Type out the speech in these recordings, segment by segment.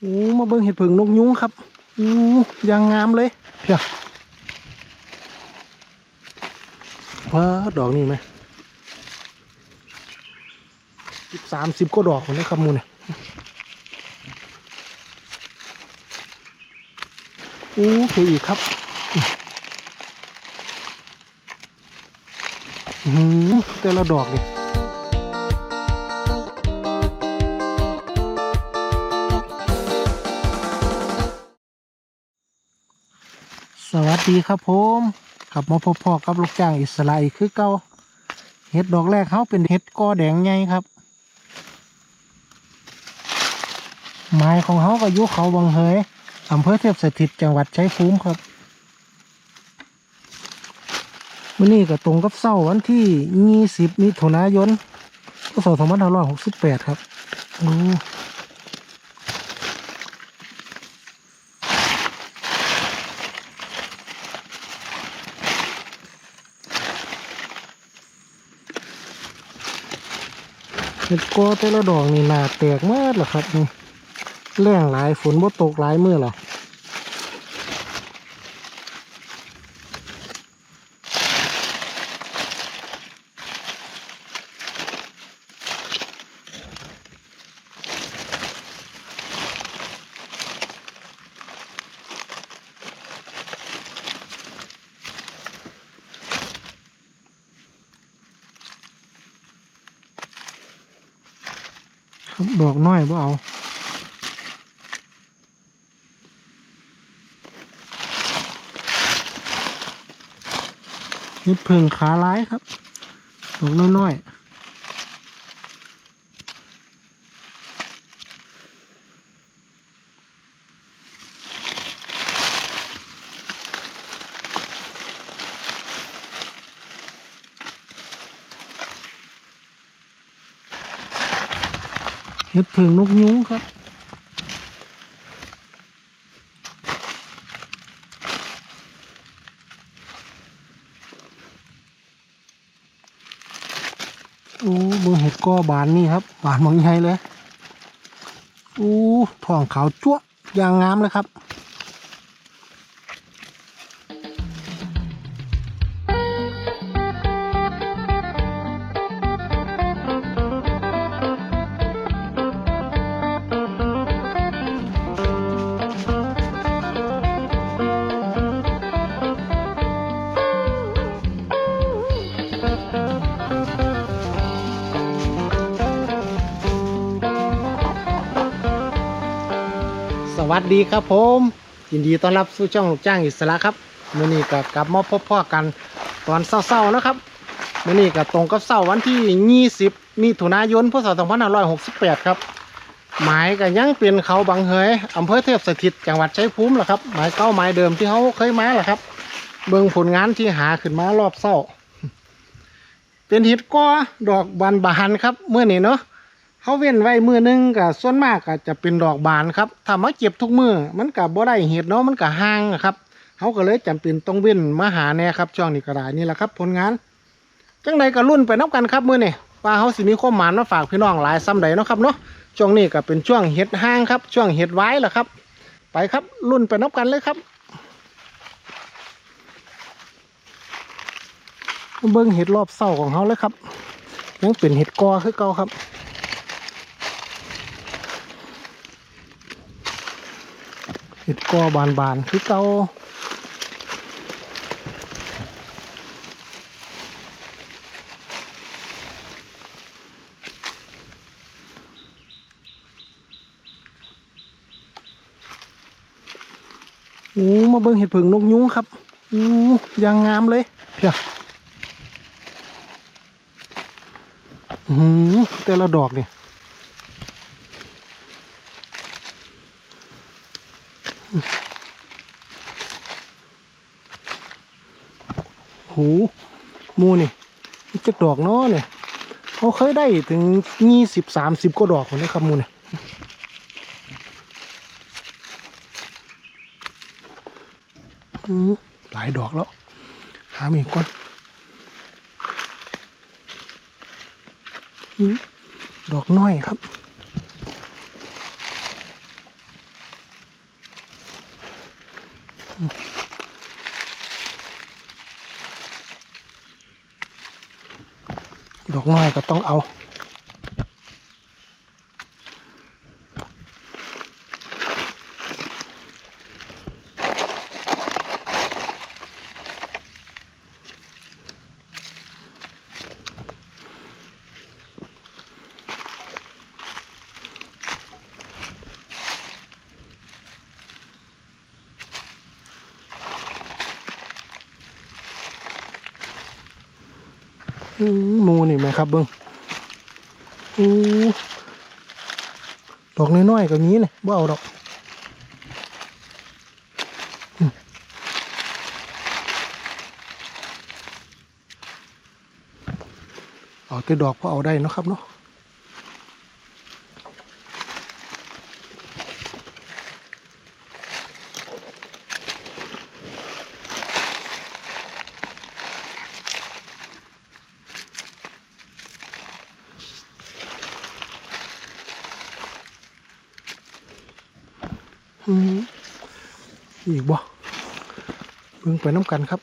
โอ้มาเบิ่งเห็ดผึ่งนกยุงครับโอ้ยางงามเลยเพียว้าดอกนี่ไหมสิบสามสิบก็ดอกคนนี้ครับมูเนี่ยโอ้คืออีกครับอือหือแต่ละดอกนี่ส ดีครับผมกลับมาพบพ่อกับลูกจ้างอิสระอีกคือเก่าเห็ดดอกแรกเขาเป็นเห็ดกอแดงไงครับ ไม้ของเขาก็อยุเขาบางเฮยอำเภอเทพสถิตจังหวัดชัยภูมิครับวันนี้ก็ตรงกับเสาร์วันที่ 20 มิถุนายนพศ2568 ครับโเห็ดกอแต่ละดอกนี่หนาแตกมากเหรอครับนี่แรงหลายฝนบ่ตกหลายมือหรอครับดอกน้อยบ่เอา นี่พึ่งขาร้ายครับดอกน้อยๆเห็ดพึ่งนกยุงครับ โอ้เบิ่งเห็ด ก็บานนี่ครับ บานมังใหญ่เลยอู้ท้องขาวจั๊วยางงามเลยครับ ดีครับผม ยินดีต้อนรับสู่ช่องลูกจ้างอิสระครับมื่อนี้ก็กลับมาพบพ่อกันตอนเศร้าๆนะครับมื่อนี้ก็ตรงกับเศร้าวันที่ 20มิถุนายนพศ2568 ครับ หมายก็ยังเป็นเขาบางเฮยอำเภอเทพสถิตจังหวัดชัยภูมิแหละครับ หมายเก้าหมายเดิมที่เขาเคยมาแหละครับ เบิ่งผลงานที่หาขึ้นมารอบเศร้า เป็นเห็ดก้อดอกบานบานครับเมื่อนี้เนาะ เขาเว้นไว้มือนึงกับส่วนมากก็จะเป็นดอกบานครับ ถ้ามาเก็บทุกมือมันกับบ่ได้เห็ดเนาะมันกับห่างครับเขาก็เลยจำเป็นต้องเว้นมาหาแน่ครับช่วงนี้ก็ได้นี่แหละครับ ผลงานจังใดก็รุ่นไปนับกันครับมือนี่ว่าเขาสิมีข้อมานมาฝากพี่น้องหลายซ้ำใดเนาะครับเนาะช่วงนี้ก็เป็นช่วงเห็ดห้างครับ ช่วงเห็ดไว้แหละครับ ไปครับรุ่นไปนับกันเลยครับเบิ้งเห็ดรอบเศร้าของเขาเลยครับยังเป็นเห็ดกอคือเก่าครับ เห็ดกอบานบานๆคือเก่าโอ้มาเบิ่งเห็ดผึ่งนกยุ้งครับโอ้ยางงามเลยเพียอือแต่ละดอกเนี่ย หูมูนี่นี่จะดอกเนาะเนี่ยเขาเคยได้ถึงยี่สิบสามสิบก็ดอกนะครับมูเนี่ยหลายดอกแล้ว หาอีกก้อนดอกน้อยครับอ น้อยก็ต้องเอา หมูนี่ไหมครับเบิ้งอู้ดอกน้อยๆก็มีเลยบ่เอาดอกเอาแต่ดอกพอเอาได้นะครับเนาะ อืมอีกบ่เบิ่งไปน้ำกันครับ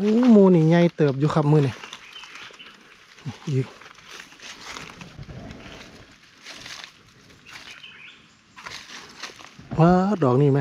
โอ้หมูนี่ใหญ่เติบอยู่ครับมือนี่อีกว้าดอกนี่ไหม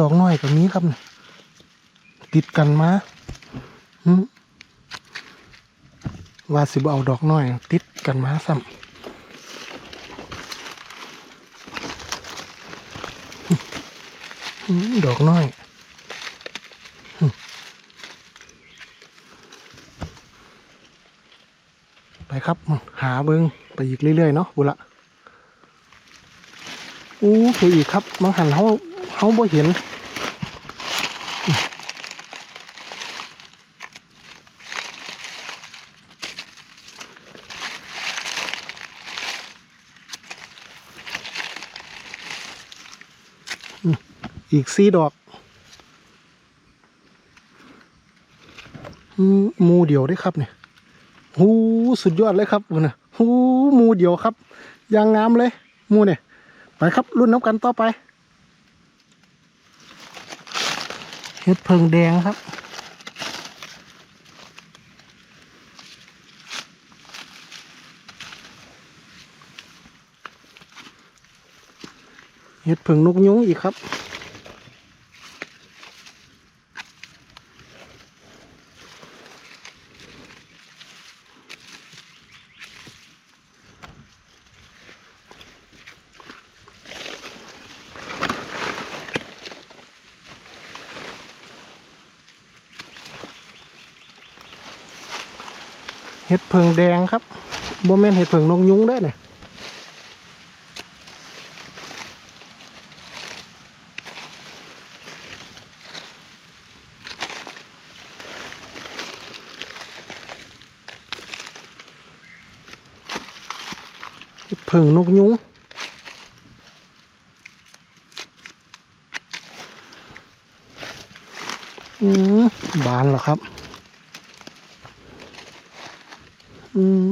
ดอกน้อยกับนี้ครับนี่ติดกันมาว่าสิบเอาดอกน้อย ติดกันมาซ้ำอืมดอกน้อยไปครับ หาเบิงไปอีกเรื่อยๆเนาะบุละอู้ไปอีกครับบางหันเขา เขาบ่เห็นอีกสี่ดอกมูเดียวได้ครับเนี่ยหูสุดยอดเลยครับนะหูหมูเดียวครับยางงามเลยมูเนี่ยไปครับรุ่นน้ำกันต่อไป เห็ดเพิงแดงครับ เห็ดเพิงนกยุงอีกครับ เห็ดเพิงแดงครับโบแมนเห็ดเพิงนกยุงได้เนี่ยเห็ดเพิงนกยุงอืมบานเหรอครับ อืม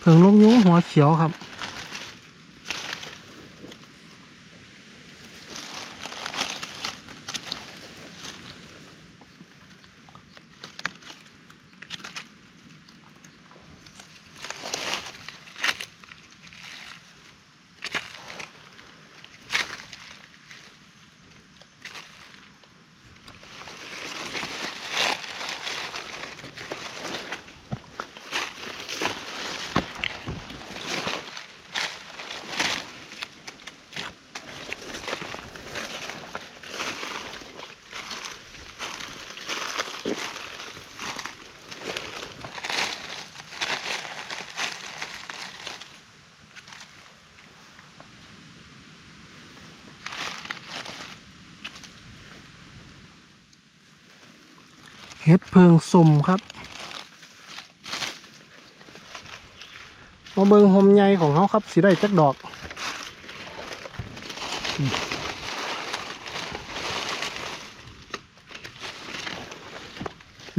เพิงลงยุ้งหัวเขียวครับ เห็ดเพิงสมครับมาเบิงหมใหญ่ของเขาครับสีได้จักดอก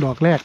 ดอกแรก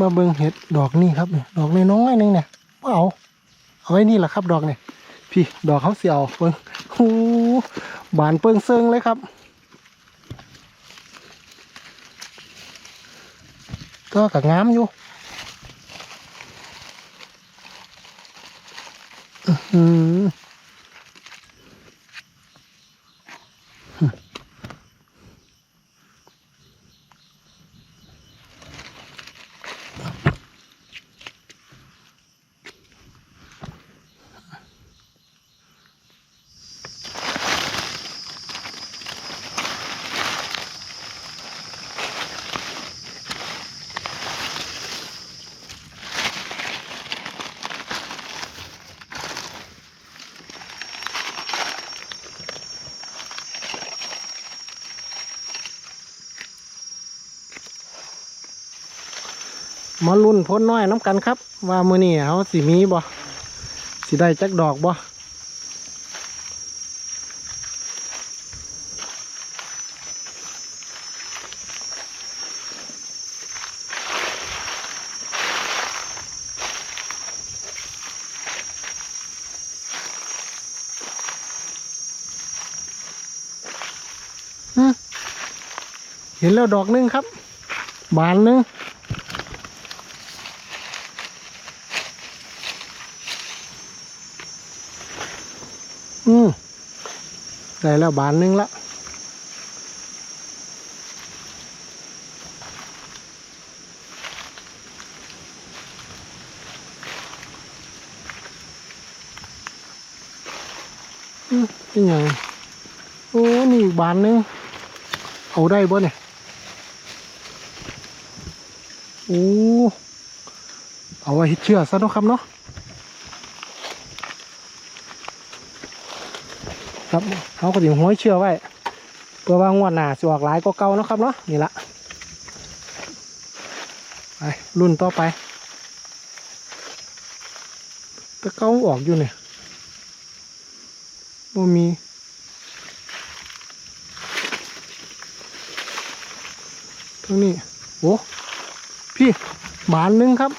มาเบิงเห็ดดอกนี่ครับเนี่ยดอกน้อยๆนึงเนี่ยเอาเอาไว้นี่แหละครับ ดอกเนี่ยพี่ดอกเขาเสียวเบิงโอ้บานเปิงเซิงเลยครับก็กับงามอยู่อื้อ มาลุ้นพ้นน้อยน้ำกันครับ ว่ามือนี้เขาสิมีบ่สิได้จักดอกบ่เห็นแล้วดอกหนึงครับ บานหนึง อืม ได้แล้วบานนึงละนหยังโอ้นี่อีกบานนึงเอาได้บ่เนี่ยโอ้เอาไว้เฮ็ดเชื่อซะนะครับเนาะ ครับเขาก็ถึงห้อยเชื่อไว้เพื่อว่างวดหน้าสิออกหลายก็เก่านะครับเนาะนี่ละไปรุ่นต่อไปตะเก่าออกอยู่เนี่ยว่มีทั้งนี้โอ้พี่บานหนึงครับ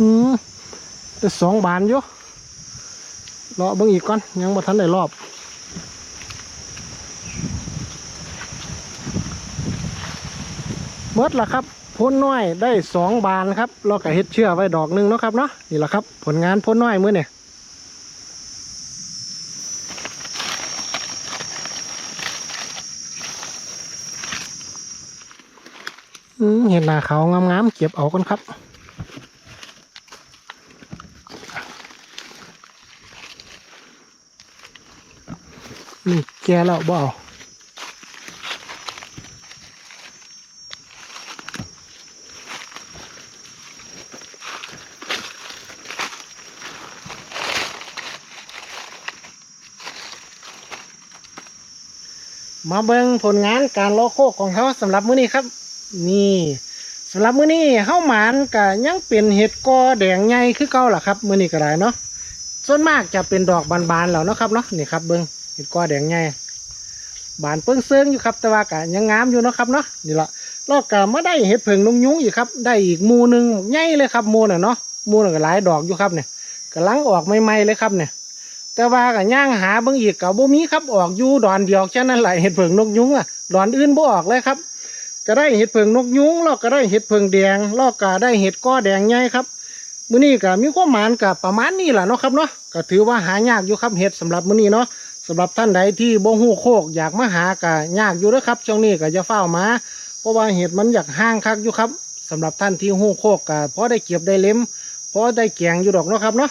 อืมแต่สองบานอยู่รอเบิ่งอีกก่อน ยังบ่ทันได้รอบเมื่อละครับพ้นน้อยได้สองบานครับเราก็เฮ็ดเชื่อไว้ดอกหนึงเนาะครับเนาะนี่แหละครับ ผลงานพ้นน้อยมื้อเนี่ยเห็นหน้าเขางามๆเก็บเอากันครับ กแล้วบ่เอามาเบิ่งผลงานการล้อโคกของเขาสำหรับมื้อนี้ครับ นี่สำหรับมื้อนี้เฮาหมานก็ยังเป็นเห็ดกอแดงใหญ่คือเก่าล่ะครับ มื้อนี้ก็ได้เนาะส่วนมากจะเป็นดอกบานๆแล้วเนาะครับเนาะนี่ครับเบิ่ง เห็ดกอแดงใหญ่บานเปิ้งเซิงอยู่ครับ แต่ว่าก็ยังงามอยู่เนาะครับเนาะนี่ละลอกก็มาได้เห็ดเผิงนงยุ้งอีกครับ ได้อีกมูหนึงใหญ่เลยครับมูน่ะเนาะมูน่ะก็หลายดอกอยู่ครับเนี่ยกำลังออกใหม่ๆเลยครับเนี่ยแต่ว่าก็ย่างหาเบิ่งอีกก็บ่มีครับออกอยู่ดอนเดียวแค่นั้นแหละเห็ดเผิงนกยุ้งอะดอนอื่นบ่ออกเลยครับ ก็ได้เห็ดเผิงนกยุ้งล้วก็ได้เห็ดเผิงแดงล้วก็ได้เห็ดก้อแดงใหญ่ครับมื้อนี้ก็มีความหมานกับประมาณนี้แหละเนาะครับเนาะก็ถือว่าหายากอยู่ครับเห็ดสำหรับมื้อนี้เนาะ สำหรับท่านใดที่บ่ฮู้โคกอยากมาหาก็ยากอยู่เด้อครับช่วงนี้ก็จะเฝ้ามาเพราะว่าเห็ดมันอยากห่างคักอยู่ครับสำหรับท่านที่ฮู้โคกก็พอได้เก็บได้เล็มพอได้แกงอยู่ดอกเนาะครับเนาะ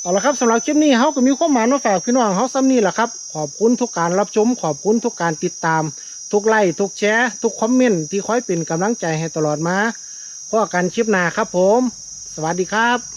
เอาละครับสำหรับคลิปนี้เขาก็มีข้อหมายมาฝากพี่น้องเขาซ้ำนี่แหละครับ ขอบคุณทุกการรับชม ขอบคุณทุกการติดตาม ทุกไลค์ทุกแชร์ทุกคอมเมนต์ที่คอยเป็นกำลังใจให้ตลอดมาพอกันคลิปหน้าครับผม สวัสดีครับ